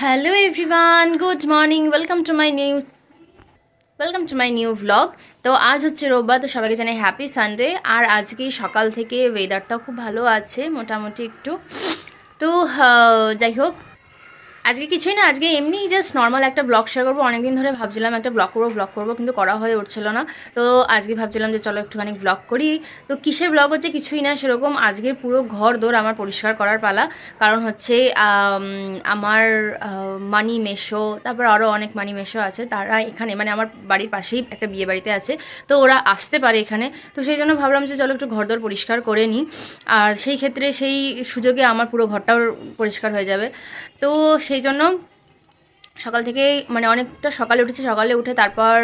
Hello everyone good morning welcome to my new welcome to my new vlog তো আজ হচ্ছে রোববার, তো সবাইকে জানাই হ্যাপি সানডে আর আজকে সকাল থেকে ওয়েদারটাও খুব ভালো আছে, মোটামুটি একটু। তো যাই হোক আজকে কিছুই না, আজকে এমনি জাস্ট নর্মাল একটা ব্লগ শেয়ার করব। অনেকদিন ধরে ভাবছিলাম একটা ব্লগ করব ব্লগ করব, কিন্তু করা হয়ে উঠছিল না। তো আজকে ভাবছিলাম যে চলো একটুখানি ব্লগ করি। তো কিসের ব্লগ হচ্ছে কিছুই না, সেরকম আজকে পুরো ঘর দৌড় আমার পরিষ্কার করার পালা। কারণ হচ্ছে আমার মানি মেশো, তারপর আরও অনেক মানি মেশো আছে। তারা এখানে মানে আমার বাড়ির পাশেই একটা বিয়ে বাড়িতে আছে। তো ওরা আসতে পারে এখানে। তো সেই জন্য ভাবলাম যে চলো একটু ঘর দৌড় পরিষ্কার করে নিই। আর সেই ক্ষেত্রে সেই সুযোগে আমার পুরো ঘরটাও পরিষ্কার হয়ে যাবে। তো সেই জন্য সকাল থেকে মানে অনেকটা সকালে উঠেছি, সকালে উঠে তারপর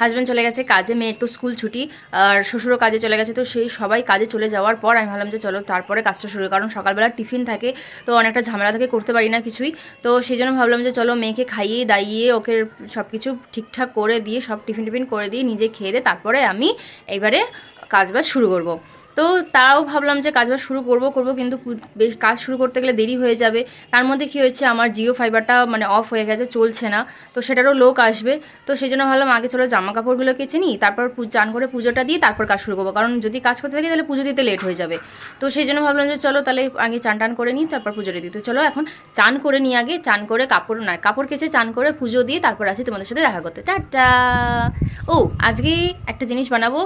হাজব্যান্ড চলে গেছে, কাজে, মেয়ের তো স্কুল ছুটি, আর শ্বশুরও কাজে চলে গেছে, তো সেই সবাই কাজে চলে যাওয়ার পর আমি ভাবলাম যে চলো তারপরে কাজটা শুরু কারণ সকালবেলা টিফিন থাকে, তো অনেকটা ঝামেলা থাকে, করতে পারি না কিছুই, তো সেই জন্য ভাবলাম যে চলো মেয়েকে খাইয়ে, দাইয়ে, ওকে সব কিছু ঠিকঠাক করে দিয়ে, সব টিফিন টিফিন করে দিয়ে, নিজে খেয়ে দিয়ে তারপরে আমি এবারে কাজবাজ শুরু করব। তো তাও ভাবলাম যে কাজবাজ শুরু করব করব কিন্তু বেশ কাজ শুরু করতে গেলে দেরি হয়ে যাবে। তার মধ্যে কি হয়েছে, আমার জিও ফাইবারটা মানে অফ হয়ে গেছে, চলছে না। তো সেটারও লোক আসবে। তো সেই জন্য ভাবলাম আগে চলো জামা কাপড়গুলো কেচে নিই তারপর চান করে পুজোটা দিই তারপর কাজ শুরু করব। কারণ যদি কাজ করতে থাকি তাহলে পুজো দিতে লেট হয়ে যাবে। তো সেই জন্য ভাবলাম যে চলো তাহলে আগে চান টান করে নিই, তারপর পুজোটা দিই। তো চলো এখন চান করে নিই আগে, চান করে কাপড় না কাপড় কেচে চান করে পুজো দিয়ে তারপর আছি তোমাদের সাথে দেখা করতে। টাটা! ও, আজকে একটা জিনিস বানাবো।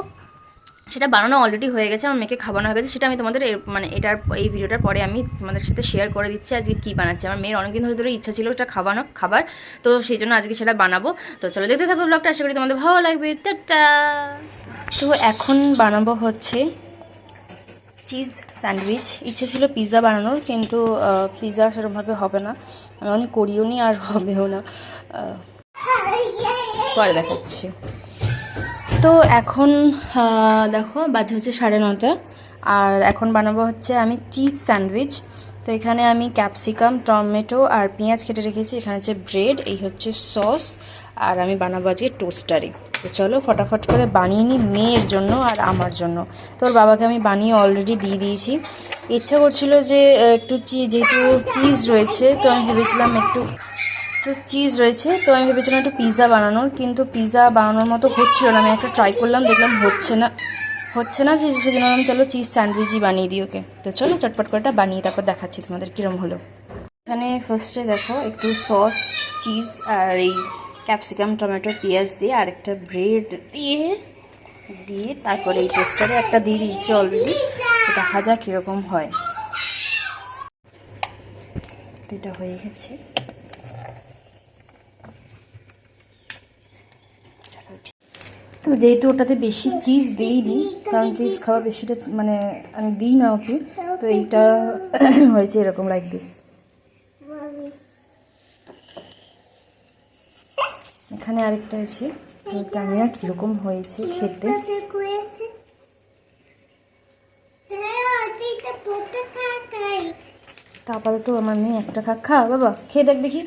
সেটা বানানো অলরেডি হয়ে গেছে আমার মেয়েকে খাওয়ানো হয়ে গেছে সেটা আমি তোমাদের মানে এটার এই ভিডিওটার পরে আমি তোমাদের সাথে শেয়ার করে দিচ্ছি আজকে কী বানাচ্ছি। আমার মেয়ের অনেকদিন ধরে ধরে ইচ্ছা ছিল ওটা খাওয়ানো খাবার তো সেই জন্য আজকে সেটা বানাবো। তো চলো দেখতে থাকো ব্লগটা আশা করি তোমাদের ভালো লাগবে। টাটা! তো এখন বানাবো হচ্ছে চিজ স্যান্ডউইচ ইচ্ছে ছিল পিৎজা বানানোর কিন্তু পিৎজা সেরকমভাবে হবে না। আমি অনেক করিও নি আর হবেও না। পরে দেখাচ্ছি। তো এখন দেখো, বাজে হচ্ছে সাড়ে নটা আর এখন বানাবো হচ্ছে আমি চিজ স্যান্ডউইচ। তো এখানে আমি ক্যাপসিকাম, টমেটো আর পেঁয়াজ কেটে রেখেছি। এখানে হচ্ছে ব্রেড, এই হচ্ছে সস। আর আমি বানাবো আজকে টোস্টারে। তো চলো ফটাফট করে বানিয়ে নিই মেয়ের জন্য আর আমার জন্য। তোর বাবাকে আমি বানিয়ে অলরেডি দিয়ে দিয়েছি। ইচ্ছা করছিল যে একটু চি, যেহেতু চিজ রয়েছে, তো আমি ভেবেছিলাম একটু তো চিজ রয়েছে। তো আমি ভেবেছিলাম একটু পিৎজা বানানোর, কিন্তু পিৎজা বানানোর মতো হচ্ছিল না। আমি একটা ট্রাই করলাম, দেখলাম হচ্ছে না হচ্ছে না যে সেজন্য আমি চলো চিজ স্যান্ডউইচই বানিয়ে দিই ওকে। তো চলো চটপট করে এটা বানিয়ে তারপর দেখাচ্ছি তোমাদের কীরম হলো। এখানে ফার্স্টে দেখো একটু সস চিজ আর এই ক্যাপসিকাম টমেটো পেঁয়াজ দিয়ে আর একটা ব্রেড দিয়ে দিয়ে তারপরে এই টোস্টারে একটা দিয়ে দিয়েছি অলরেডি দেখা যাক কীরকম হয়। এটা হয়ে গেছে। তো যেহেতু ওটাতে বেশি চিজ দিইনি, কারণ চিজ খাওয়া বেশিটা মানে আমি দিই না ওকে, তো এইটা হয়েছে এরকম লাইক দিস এখানে আরেকটা আছে, তো জানি কীরকম হয়েছে খেতে। তা আপাতত আমার মেয়ে একটা খা খা বাবা, খেয়ে দেখ দেখি।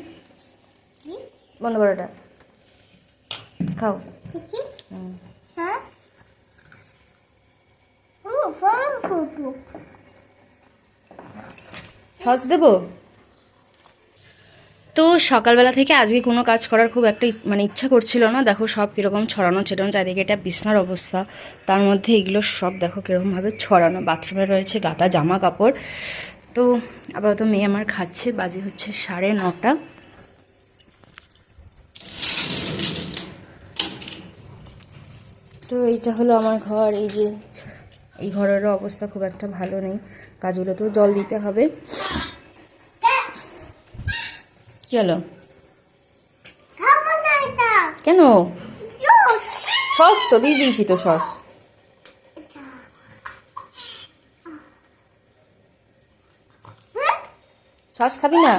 বন্ধ করো এটা খাও সস দেবো? তো সকালবেলা থেকে আজকে কোনো কাজ করার খুব একটা মানে ইচ্ছা করছিল না। দেখো সব কীরকম ছড়ানো ছেটানো, চারিদিকে এটা বিছনার অবস্থা। তার মধ্যে এগুলো সব দেখো কীরকমভাবে ছড়ানো। বাথরুমে রয়েছে গাদা জামা কাপড়। তো আপাতত মেয়ে আমার খাচ্ছে, বাজে হচ্ছে সাড়ে নটা। তো এইটা হলো আমার ঘর, এই যে এই ঘরেরও অবস্থা খুব একটা ভালো নেই। কাজগুলোতেও জল দিতে হবে। হলো? কেন? সস তো, দিয়ে দিয়েছি তো সস। সস খাবি না?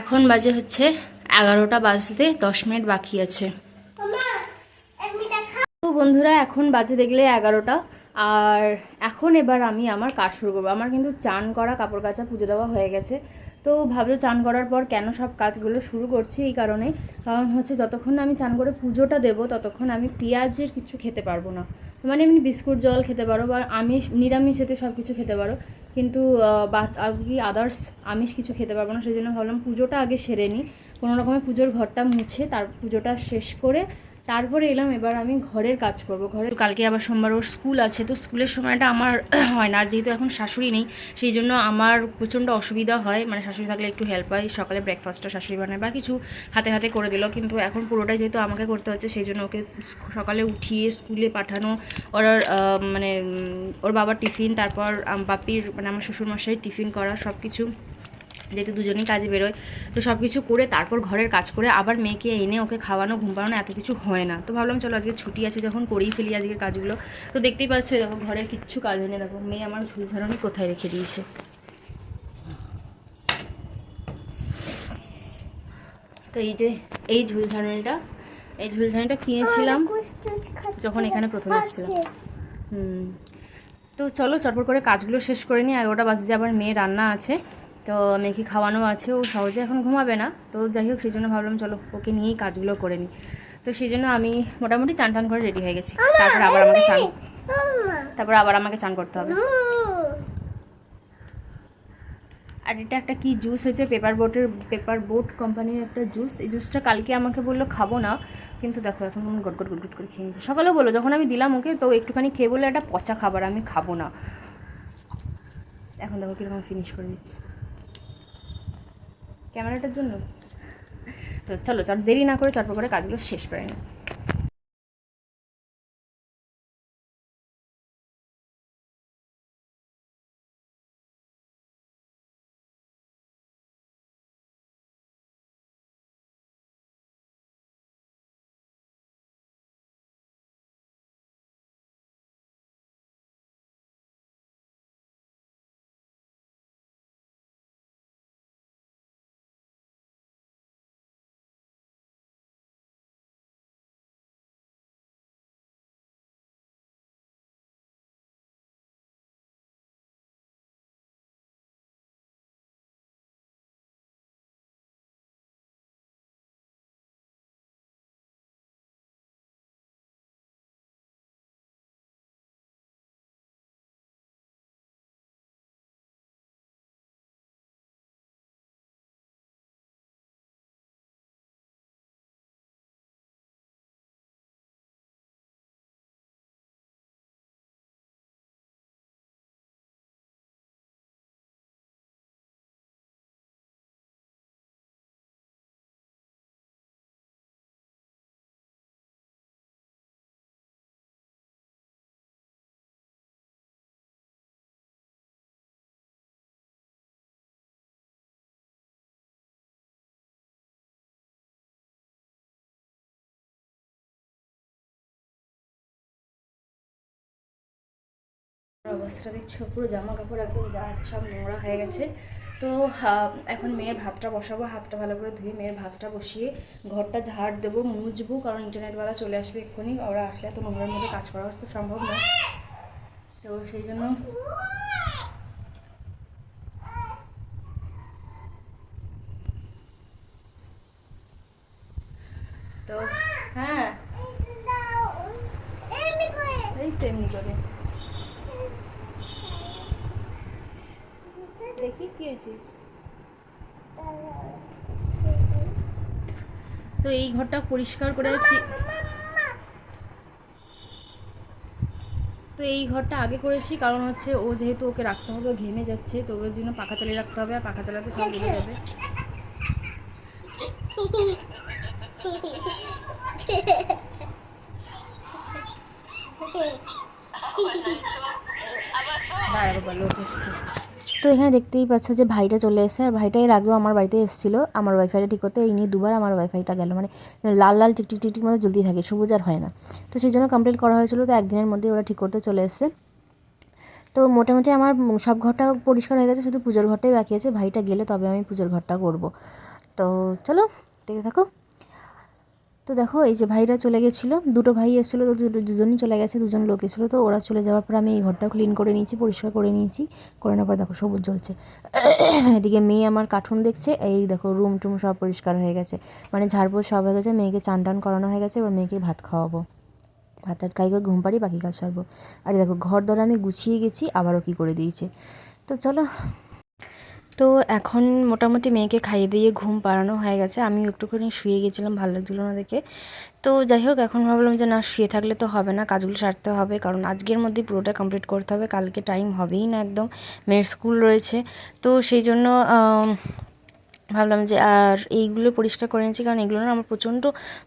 এখন বাজে হচ্ছে এগারোটা বাজতে দশ মিনিট বাকি আছে। তো বন্ধুরা এখন বাজে দেখলে এগারোটা। আর এখন এবার আমি আমার কাজ শুরু করব। আমার কিন্তু চান করা কাপড় কাচা পুজো দেওয়া হয়ে গেছে। তো ভাবলো চান করার পর কেন সব কাজগুলো শুরু করছি এই কারণে। কারণ হচ্ছে যতক্ষণ আমি চান করে পুজোটা দেবো ততক্ষণ আমি পেঁয়াজের কিছু খেতে পারব না। মানে এমনি বিস্কুট জল খেতে পারো বা আমি নিরামিষ যেতে সব কিছু খেতে পারো। কিন্তু কি আদার্স আমিষ কিছু খেতে পারব না, সেই জন্য ভাবলাম পুজোটা আগে সেরে নিই। কোনো রকমের পুজোর ঘরটা মুছে, তার পুজোটা শেষ করে তারপরে এলাম, এবার আমি ঘরের কাজ করব। ঘরের কালকে আবার সোমবার ওর স্কুল আছে, তো স্কুলের সময়টা আমার হয় না। আর যেহেতু এখন শাশুড়ি নেই, সেই জন্য আমার প্রচণ্ড অসুবিধা হয়। মানে শাশুড়ি থাকলে একটু হেল্প হয় সকালে ব্রেকফাস্টটা শাশুড়ি বানায় বা কিছু হাতে হাতে করে দিল। কিন্তু এখন পুরোটাই যেহেতু আমাকে করতে হচ্ছে, সেই জন্য ওকে সকালে উঠিয়ে স্কুলে পাঠানো, ওর মানে ওর বাবার টিফিন, তারপর বাপির মানে আমার শ্বশুরমশাই টিফিন করা সব কিছু যেহেতু দুজনেই কাজে বেরোয় তো সব কিছু করে তারপর ঘরের কাজ করে আবার মেয়েকে এনে ওকে খাওয়ানো ঘুম পাড়ানো এত কিছু হয় না। তো ভাবলাম চলো আজকে ছুটি আছে যখন করেই ফেলি আজকের কাজগুলো। তো দেখতেই পাচ্ছ দেখো ঘরের কিচ্ছু কাজ হয়নি। দেখো মেয়ে আমার ঝুল ঝাড়নি কোথায় রেখে দিয়েছে? তো এই যে এই ঝুল ঝাড়নিটা এই ঝুল ঝাড়নিটা কিনেছিলাম যখন এখানে প্রথম এসেছিলাম হুম। তো চলো চটপট করে কাজগুলো শেষ করে নিই। এগারোটা বাজে যে আবার মেয়ে রান্না আছে। তো মেয়েকে খাওয়ানো আছে ও সহজে এখন ঘুমাবে না। তো যাই হোক সেই জন্য ভাবলাম চলো ওকে নিয়েই কাজগুলো করে নিই। তো সেই জন্য আমি মোটামুটি চান টান করে রেডি হয়ে গেছি। তারপর আবার আমাকে চান তারপর আবার আমাকে চান করতে হবে। আর এটা একটা কি জুস হয়েছে? পেপার বোটের পেপার বোট কোম্পানির একটা জুস এই জুসটা কালকে আমাকে বলল খাব না। কিন্তু দেখো এখন গটগট গটগট করে খেয়ে নিচ্ছি সকালেও বলল যখন আমি দিলাম ওকে তো একটুখানি খেয়ে বলল একটা পচা খাবার আমি খাব না। এখন দেখো কীরকম ফিনিশ করে দিচ্ছি। ক্যামেরাটার জন্য। তো চলো চট দেরি না করে চটপট করে কাজগুলো শেষ করে নিই অবস্থা দেখছ, পুরো জামা কাপড় একদম যা আছে সব নোংরা হয়ে গেছে। তো এখন মেয়ের ভাতটা বসাবো, হাতটা ভালো করে ধুয়ে মেয়ের ভাতটা বসিয়ে ঘরটা ঝাড় দেবো, মুছবো, কারণ ইন্টারনেটওয়ালা চলে আসবে এক্ষুনি, ওরা আসলে এত নোংরার মধ্যে কাজ করা তো সম্ভব নয়। তো সেই জন্য তো হ্যাঁ। এই তো এমনি করে। কি হয়েছে তো এই ঘরটা পরিষ্কার করে আছি। তো এই ঘরটা আগে করেছি কারণ হচ্ছে ও যেহেতু ওকে রাখতে হবে ও ঘেমে যাচ্ছে তো ওর জন্য পাখা চালিয়ে রাখতে হবে আর পাখা চালাতে সব লেগে যাবে। দাঁড়াবো বলো ওকে এসছে। তো এখানে দেখতেই পাচ্ছ যে ভাইটা চলে এসেছে। আর ভাইটা এর আগেও আমার বাড়িতে এসেছিল। আমার ওয়াইফাইটা ঠিক করতে এই নিয়ে দুবার আমার ওয়াইফাইটা গেল। মানে লাল লাল, টিকটিক টিকটিক মতো জলদি থাকে। সবুজ আর হয় না। তো সেই জন্য কমপ্লিট করা হয়েছিল। তো একদিনের মধ্যে ওরা ঠিক করতে চলে এসেছে। তো মোটামুটি আমার সব ঘরটা পরিষ্কার হয়ে গেছে। শুধু পুজোর ঘরটাই বাকি আছে। ভাইটা গেলে তবে আমি পুজোর ঘরটা করব। তো চলো দেখতে থাকো। তো দেখো, এই যে ভাইরা চলে গেছিল, দুটো ভাই এসেছিল, তো দুজনই চলে গেছে, দুজন লোক এসেছিল, তো ওরা চলে যাওয়ার পর আমি এই ঘরটা ক্লিন করে নিয়েছি, পরিষ্কার করে নিয়েছি, করে নেওয়ার পর দেখো সবুজ জ্বলছে। এদিকে মেয়ে আমার কার্টুন দেখছে, এই দেখো রুম টুম সব পরিষ্কার হয়ে গেছে মানে ঝাড়পোছ সব হয়ে গেছে, মেয়েকে চান টান করানো হয়ে গেছে, এবার মেয়েকে ভাত খাওয়াবো। ভাত টাত খাই করে ঘুম পাড়ি বাকি কাজ সারবো। আর দেখো, ঘর দর আমি গুছিয়ে গেছি, আবারও কী করে দিয়েছে। তো চলো তো এখন মোটামুটি মেয়েকে খাইয়ে দিয়ে ঘুম পাড়ানো হয়ে গেছে। আমি একটুখানি শুয়ে গেছিলাম, ভালো লাগছিল না দেখে। তো যাই হোক, এখন ভাবলাম যে না, শুয়ে থাকলে তো হবে না, কাজগুলো সারতে হবে। কারণ আজকের মধ্যে পুরোটা কমপ্লিট করতে হবে, কালকে টাইম হবেই না একদম। মেয়ের স্কুল রয়েছে। তো সেই জন্য ভাবলাম যে আর এইগুলো পরিষ্কার করে নিয়েছি, কারণ এগুলো না আমার প্রচণ্ড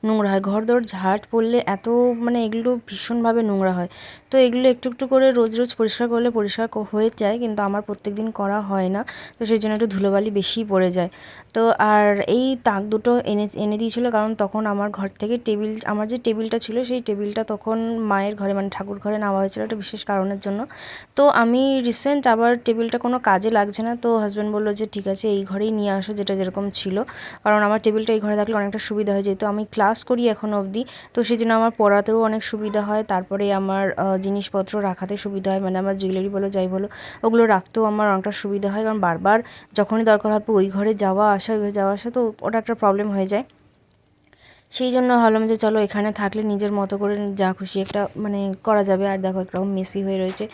নোংরা হয়। ঘর দর ঝাট পড়লে এত মানে এগুলো ভীষণভাবে নোংরা হয়। তো এগুলো একটু একটু করে রোজ রোজ পরিষ্কার করলে পরিষ্কার হয়ে যায়, কিন্তু আমার প্রত্যেক দিন করা হয় না। তো সেই জন্য একটু ধুলোবালি বেশিই পড়ে যায়। তো আর এই তাক দুটো এনে এনে দিয়েছিলো কারণ তখন আমার ঘর থেকে টেবিল, আমার যে টেবিলটা ছিল সেই টেবিলটা তখন মায়ের ঘরে মানে ঠাকুর ঘরে নেওয়া হয়েছিল একটা বিশেষ কারণের জন্য। তো আমি রিসেন্ট আবার টেবিলটা কোনো কাজে লাগছে না, তো হাজব্যান্ড বলল যে ঠিক আছে এই ঘরেই নিয়ে আসো যেটা যেরকম ছিল। কারণ আমার টেবিলটা এই ঘরে থাকলে অনেকটা সুবিধা হয়, যেহেতু আমি ক্লাস করি এখনও অবধি, তো সেই জন্য আমার পড়াতেও অনেক সুবিধা হয়, তারপরে আমার জিনিসপত্র রাখাতে সুবিধা হয় মানে আমার জুয়েলারি বলো যাই বলো, ওগুলো রাখতেও আমার অনেকটা সুবিধা হয়। কারণ বারবার যখনই দরকার হবে ওই ঘরে যাওয়া আসা ঘরে যাওয়া আসা তো ওটা একটা প্রবলেম হয়ে যায়। সেই জন্য ভাবলাম যে চলো এখানে থাকলে নিজের মতো করে যা খুশি একটা মানে করা যাবে। আর দেখো একরকম মেসি হয়ে রয়েছে।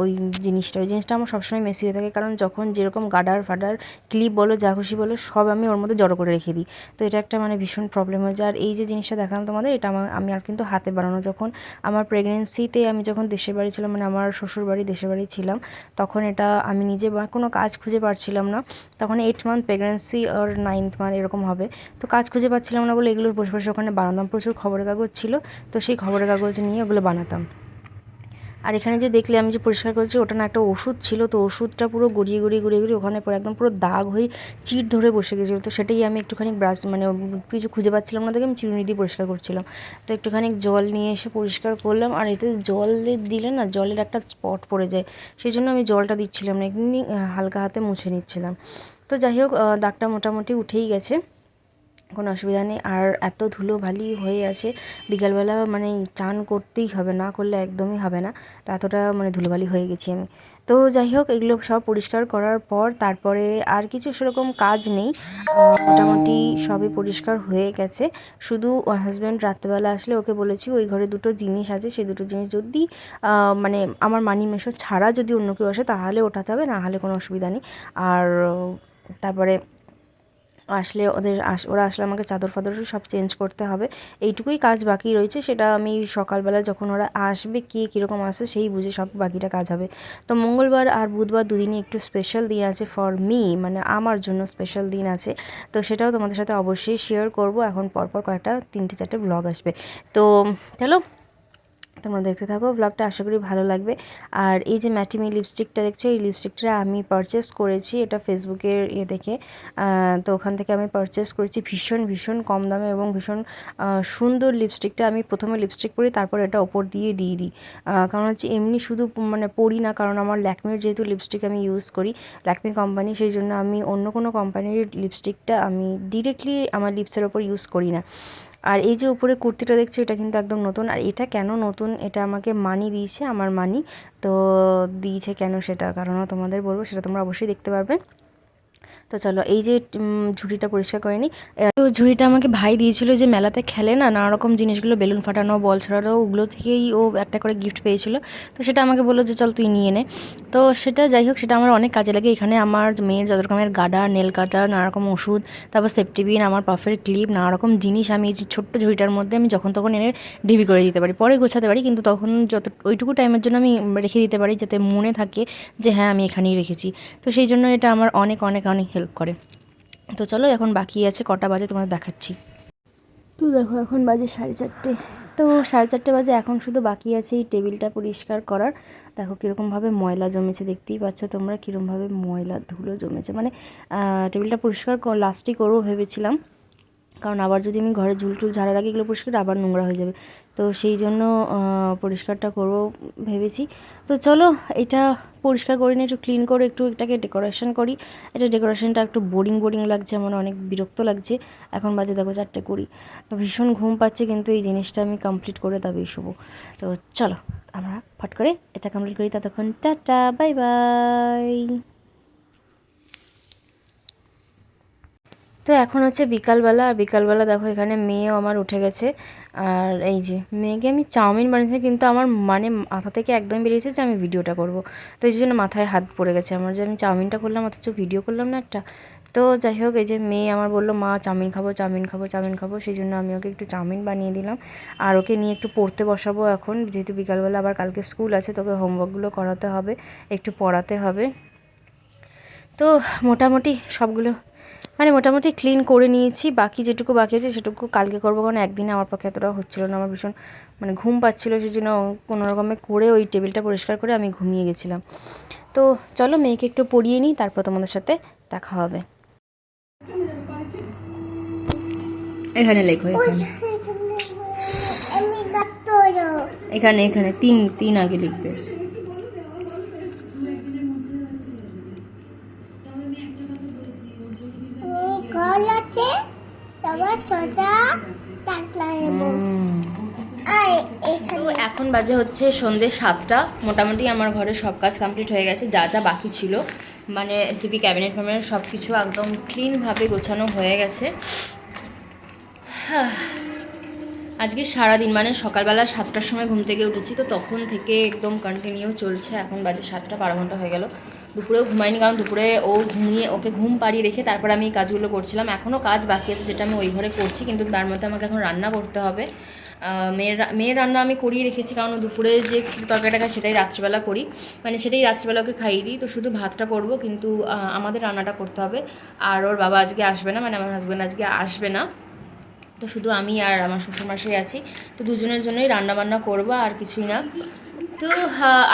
ওই জিনিসটা ওই জিনিসটা আমার সবসময় মেসি হয়ে থাকে। কারণ যখন যেরকম গাডার ফাডার ক্লিপ বলো, যা খুশি বলো, সব আমি ওর মধ্যে জড়ো করে রেখে দিই। তো এটা একটা মানে ভীষণ প্রবলেম হয়ে যায় আর এই যে জিনিসটা দেখালাম তোমাদের, এটা আমার, আমি আর কিন্তু হাতে বানানো যখন আমার প্রেগনেন্সিতে আমি যখন দেশের বাড়ি ছিলাম মানে আমার শ্বশুর বাড়ি দেশের বাড়ি ছিলাম, তখন এটা আমি নিজে কোনো কাজ খুঁজে পাচ্ছিলাম না। তখন এইট মান্থ প্রেগনেন্সি আর নাইন্থ মান্থ এরকম হবে। তো কাজ খুঁজে পাচ্ছিলাম না বলে এগুলো বসে বসে ওখানে বানাতাম, প্রচুর খবরের কাগজ ছিল, তো সেই খবরের কাগজ নিয়ে ওগুলো বানাতাম। আর এখানে যে দেখলে আমি যে পরিষ্কার করেছি, ওটা না একটা ওষুধ ছিল, তো ওষুধটা পুরো গড়িয়ে গড়িয়ে গড়িয়ে গড়িয়ে ওখানে পরে একদম পুরো দাগ হয়ে চিট ধরে বসে গেছিল, তো সেটাই আমি একটুখানি ব্রাশ মানে কিছু খুঁজে পাচ্ছিলাম না দেখে আমি চিরুনি দিয়ে পরিষ্কার করছিলাম। তো একটুখানি জল নিয়ে এসে পরিষ্কার করলাম, আর এতে জল দিলে না জলের একটা স্পট পড়ে যায়, সেই জন্য আমি জলটা দিচ্ছিলাম না, এমনি হালকা হাতে মুছে নিচ্ছিলাম। তো যাই হোক দাগটা মোটামুটি উঠেই গেছে। কোনো অসুবিধা নেই। আর এত ধুলো ভালি হয়ে আছে, বিকালবেলা মানে চান করতেই হবে, না করলে একদমই হবে না। তো এতটা মানে ধুলোবালি হয়ে গেছি আমি। তো যাই হোক, এগুলো সব পরিষ্কার করার পর তারপরে আর কিছু সেরকম কাজ নেই। মোটামুটি সবই পরিষ্কার হয়ে গেছে। শুধু হাজব্যান্ড রাত্রেবেলা আসলে ওকে বলেছি, ওই ঘরে দুটো জিনিস আছে, সেই দুটো জিনিস যদি মানে আমার মানি মেশো ছাড়া যদি অন্য কেউ আসে, তাহলে ওঠাতে হবে, না হলে কোনো অসুবিধা নেই। আর তারপরে আসলে ওদের আস, ওরা আসলে আমাকে চাদর ফাদর সব চেঞ্জ করতে হবে। এইটুকুই কাজ বাকি রয়েছে, সেটা আমি সকালবেলা যখন ওরা আসবে, কে কীরকম আসে সেই বুঝে সব বাকিটা কাজ হবে। তো মঙ্গলবার আর বুধবার দুদিনই একটু স্পেশাল দিন আছে ফর মি মানে আমার জন্য স্পেশাল দিন আছে। তো সেটাও তোমাদের সাথে অবশ্যই শেয়ার করব। এখন পরপর কয়েকটা, তিনটে চারটে ব্লগ আসবে। তো, চলো তোমরা দেখতে থাকো ব্লগটা আশা করি ভালো লাগবে। আর এই যে ম্যাটিমি লিপস্টিকটা দেখছ, এই লিপস্টিকটা আমি পারচেস করেছি। এটা ফেসবুকের ইয়ে দেখে। তো ওখান থেকে আমি পারচেস করেছি। ভীষণ ভীষণ কম দামে এবং ভীষণ সুন্দর লিপস্টিকটা আমি প্রথমে লিপস্টিক পরি, তারপর এটা ওপর দিয়ে দিয়ে দিই। কারণ হচ্ছে এমনি শুধু মানে পরি না, কারণ আমার ল্যাকমির যেহেতু লিপস্টিক আমি ইউজ করি, ল্যাকমি কোম্পানি সেই জন্য আমি অন্য কোনো কোম্পানির লিপস্টিকটা আমি ডিরেক্টলি আমার লিপসের ওপর ইউজ করি না। আর এই যে উপরে কুর্তিটা দেখছ, এটা কিন্তু একদম নতুন। আর এটা কেন নতুন? এটা আমাকে মানি দিয়েছে, আমার মানি। তো দিয়েছে কেন সেটা? কারণ তোমাদের বলব, সেটা তোমরা অবশ্যই দেখতে পারবে। তো চলো, এই যে ঝুড়িটা পরিষ্কার করে নিই তো ঝুড়িটা আমাকে ভাই দিয়েছিল যে মেলাতে খেলে না নানা রকম জিনিসগুলো, বেলুন ফাটানো, বল ছড়ানো, ওগুলো থেকেই ও একটা করে গিফট পেয়েছিল। তো সেটা আমাকে বলল যে, চল তুই নিয়ে নে। তো সেটা যাই হোক, সেটা আমার অনেক কাজে লাগে। এখানে আমার মেয়ের যত রকমের গাডার নেল কাটার নানা রকম ওষুধ, তারপর সেফটিবিন আমার পাফের ক্লিপ নানা রকম জিনিস আমি এই ছোট্ট ঝুড়িটার মধ্যে আমি যখন তখন এনে ডিবি করে দিতে পারি। পরে গোছাতে পারি, কিন্তু তখন যত, ওইটুকু টাইমের জন্য আমি রেখে দিতে পারি, যাতে মনে থাকে যে হ্যাঁ আমি এখানেই রেখেছি। তো সেই জন্য এটা আমার অনেক অনেক অনেক হেল্প করে। তো চলো, এখন বাকি আছে কটা বাজে তোমাদের দেখাচ্ছি। তো দেখো, এখন বাজে সাড়ে চারটে। তো সাড়ে চারটে বাজে, এখন শুধু বাকি আছে এই টেবিলটা পরিষ্কার করার। দেখো, কীরকমভাবে ময়লা জমেছে, দেখতেই পাচ্ছ তোমরা, কীরকমভাবে ময়লা ধুলো জমেছে। মানে টেবিলটা পরিষ্কার লাস্টই করব ভেবেছিলাম। কারণ আবার যদি আমি ঘরে ঝুল টুল ঝাড়া রাখি এগুলো পরিষ্কার, আবার নোংরা হয়ে যাবে। তো সেই জন্য পরিষ্কারটা করব ভেবেছি। তো চলো, এটা পরিষ্কার করে নিয়ে একটু ক্লিন করে একটু এটাকে ডেকোরেশন করি। এটা ডেকোরেশনটা একটু বোরিং বোরিং লাগছে, আমার অনেক বিরক্ত লাগছে। এখন বাজে দেখো চারটে কুড়ি। তো ভীষণ ঘুম পাচ্ছে, কিন্তু এই জিনিসটা আমি কমপ্লিট করে তবেই শুভ তো চলো, আমরা ফট করে এটা কমপ্লিট করি। ততক্ষণ টাটা বাই বাই তো এখন হচ্ছে বিকালবেলা, আর বিকালবেলা দেখো এখানে মেয়েও আমার উঠে গেছে। আর এই যে মেয়েকে আমি চাউমিন বানিয়েছি, কিন্তু আমার মানে মাথা থেকে একদম বেরিয়েছে যে আমি ভিডিওটা করব। তো এই জন্য মাথায় হাত পড়ে গেছে আমার যে আমি চাউমিনটা করলাম, অথচ ভিডিও করলাম না একটা। তো যাই হোক, এই যে মেয়ে আমার বলল, মা, চাউমিন খাব চাউমিন খাব চাউমিন খাব। সেই জন্য আমি ওকে একটু চাউমিন বানিয়ে দিলাম। আর ওকে নিয়ে একটু পড়তে বসাবো এখন, যেহেতু বিকালবেলা আবার কালকে স্কুল আছে, তোকে হোমওয়ার্কগুলো করাতে হবে, একটু পড়াতে হবে। তো মোটামুটি সবগুলো মানে মোটামুটি ক্লিন করে নিয়েছি। বাকি যেটুকু বাকি আছে সেটুকু কালকে করব কারণ একদিনে আমার পক্ষে এতটা হচ্ছিল না। আমার ভীষণ মানে ঘুম পাচ্ছিলো সেই জন্য কোনো রকমে করে ওই টেবিলটা পরিষ্কার করে আমি ঘুমিয়ে গেছিলাম। তো চলো মেয়েকে একটু পড়িয়ে নিই তারপর তোমাদের সাথে দেখা হবে। এখানে লেখো এখানে। এখানে এখানে তিন তিন আগে লিখবে। আছে তারপর সোজা টাকলা নেব। এখন বাজে হচ্ছে সন্ধ্যে সাতটা। মোটামুটি আমার ঘরে সব কাজ কমপ্লিট হয়ে গেছে যা যা বাকি ছিল। মানে টিভি ক্যাবিনেট ফ্যাবিনেট সব কিছু একদম ক্লিনভাবে গোছানো হয়ে গেছে। আজকে সারাদিন মানে সকালবেলা সাতটার সময় ঘুম থেকে উঠেছি তো তখন থেকে একদম কন্টিনিউ চলছে। এখন বাজে সাতটা বারো ঘণ্টা হয়ে গেল। দুপুরেও ঘুমাইনি, কারণ দুপুরে ও ঘুমিয়ে, ওকে ঘুম পাড়িয়ে রেখে তারপর আমি এই কাজগুলো করছিলাম। এখনও কাজ বাকি আছে যেটা আমি ওই ঘরে করছি, কিন্তু তার মধ্যে আমাকে এখন রান্না করতে হবে। মেয়ের মেয়ের রান্না আমি করিয়ে রেখেছি, কারণ দুপুরে যে তরকারিটা খায় সেটাই রাত্রিবেলা করি। মানে সেটাই রাত্রিবেলা ওকে খাইয়ে দিই, তো শুধু ভাতটা করব, কিন্তু আমাদের রান্নাটা করতে হবে। আর ওর বাবা আজকে আসবে না মানে আমার হাজব্যান্ড আজকে আসবে না। তো শুধু আমি আর আমার শ্বশুরমশাই আছি, তো দুজনের জন্যই রান্না বান্না করব, আর কিছুই না। তো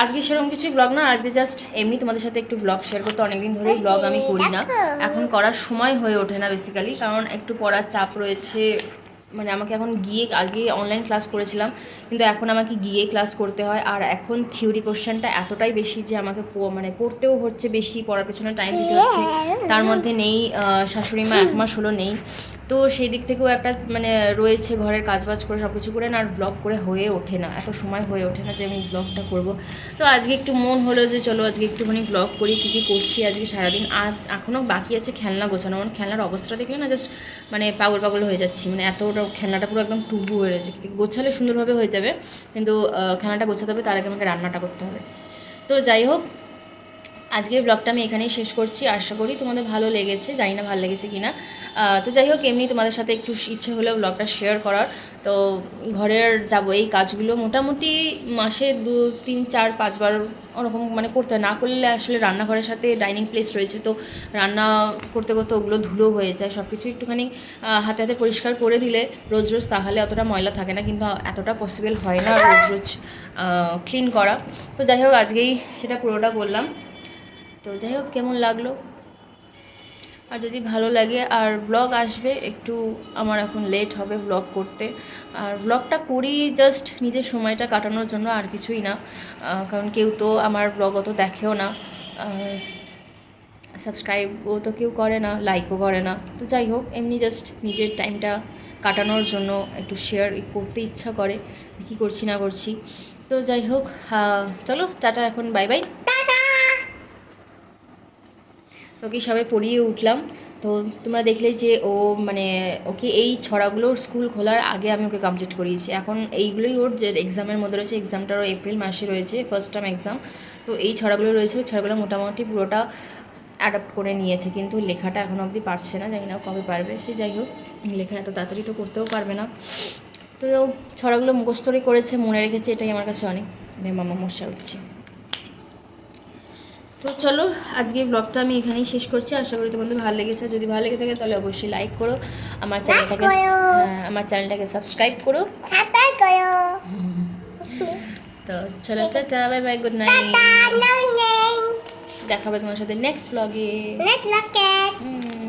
আজকে সেরকম কিছুই ব্লগ না, আজকে জাস্ট এমনি তোমাদের সাথে একটু ব্লগ শেয়ার করতে অনেকদিন ধরেই ব্লগ আমি করি না। এখন করার সময় হয়ে ওঠে না বেসিক্যালি কারণ একটু পড়ার চাপ রয়েছে। মানে আমাকে এখন গিয়ে আগে অনলাইন ক্লাস করেছিলাম, কিন্তু এখন আমাকে গিয়ে ক্লাস করতে হয়। আর এখন থিওরি কোশ্চেনটা এতটাই বেশি যে আমাকে মানে পড়তেও হচ্ছে বেশি, পড়ার পেছনে টাইম দিতে হচ্ছে। তার মধ্যে নেই শাশুড়ি মা এক মাস হলো নেই। তো সেই দিক থেকেও একটা মানে রয়েছে ঘরের কাজবাজ করে সব কিছু করে না, আর ব্লগ করে হয়ে ওঠে না। এত সময় হয়ে ওঠে না যে আমি ব্লগটা করব। তো আজকে একটু মন হলো যে চলো আজকে একটুখানি ব্লগ করি, কী কী করছি আজকে সারাদিন। আর এখনও বাকি আছে খেলনা গোছানো। আমার খেলনার অবস্থাটা দেখলে না জাস্ট মানে পাগল পাগল হয়ে যাচ্ছি। মানে এতটা খেলনাটা পুরো একদম টুবু হয়ে যাচ্ছে গোছালে সুন্দরভাবে হয়ে যাবে। কিন্তু খেলনাটা গোছাতে হবে, তার আগে আমাকে রান্নাটা করতে হবে। তো যাই হোক আজকের ব্লগটা আমি এখানেই শেষ করছি। আশা করি তোমাদের ভালো লেগেছে। জানি না ভালো লেগেছে কিনা। আহ, তো যাই হোক এমনি তোমাদের সাথে একটু ইচ্ছে হলো ব্লগটা শেয়ার করার। তো ঘরের যাব এই কাজগুলো মোটামুটি মাসে দু তিন চার পাঁচবার ওরকম মানে করতে না করলে আসলে রান্নাঘরের সাথে ডাইনিং প্লেস রয়েছে। তো রান্না করতে করতে ওগুলো ধুলো হয়ে যায়। সব কিছু একটুখানি হাতে হাতে পরিষ্কার করে দিলে রোজ রোজ তাহলে অতটা ময়লা থাকে না। কিন্তু এতটা পসিবল হয় না রোজ রোজ ক্লিন করা। তো যাই হোক আজকেই সেটা পুরোটা বললাম তো যাই হোক, কেমন লাগল? আর যদি ভালো লাগে, আর ব্লগ আসবে, একটু আমার এখন লেট হবে ব্লগ করতে। আর ব্লগটা করি জাস্ট নিজের সময়টা কাটানোর জন্য, আর কিছুই না। কারণ কেউ তো আমার ব্লগ অত দেখেও না। সাবস্ক্রাইবও তো কেউ করে না লাইকও করে না। তো যাই হোক, এমনি জাস্ট নিজের টাইমটা কাটানোর জন্য একটু শেয়ার করতে ইচ্ছা করে। কী করছি না করছি। তো যাই হোক চলো, টাটা এখন বাই বাই ওকে সবে পড়িয়ে উঠলাম। তো তোমরা দেখলে যে ও মানে ওকে এই ছড়াগুলোর স্কুল খোলার আগে আমি ওকে কমপ্লিট করিয়েছি। এখন এইগুলোই ওর যে এক্সামের মধ্যে রয়েছে এক্সামটারও এপ্রিল মাসে রয়েছে ফার্স্ট টার্ম এক্সাম তো এই ছড়াগুলো রয়েছে ছড়াগুলো মোটামুটি পুরোটা অ্যাডাপ্ট করে নিয়েছে। কিন্তু লেখাটা এখনও অবধি পারছে না, জানি না কবে পারবে। সে যাই হোক, লেখা এত তাড়াতাড়ি তো করতেও পারবে না। তো ছড়াগুলো মুখস্থরই করেছে, মনে রেখেছে, এটাই আমার কাছে অনেক। মামা মশা উঠছে। তো চলো আজকে ব্লগটা আমি এখানেই শেষ করছি। আশা করি তোমাদের ভালো লেগেছে। যদি ভালো লেগে থাকে তাহলে অবশ্যই লাইক করো। আমার চ্যানেলটাকে হ্যাঁ, আমার চ্যানেলটাকে সাবস্ক্রাইব করো। তো চলো tata bye bye good night দেখা হবে তোমার সাথে নেক্সট ব্লগে নেক্সট হুম।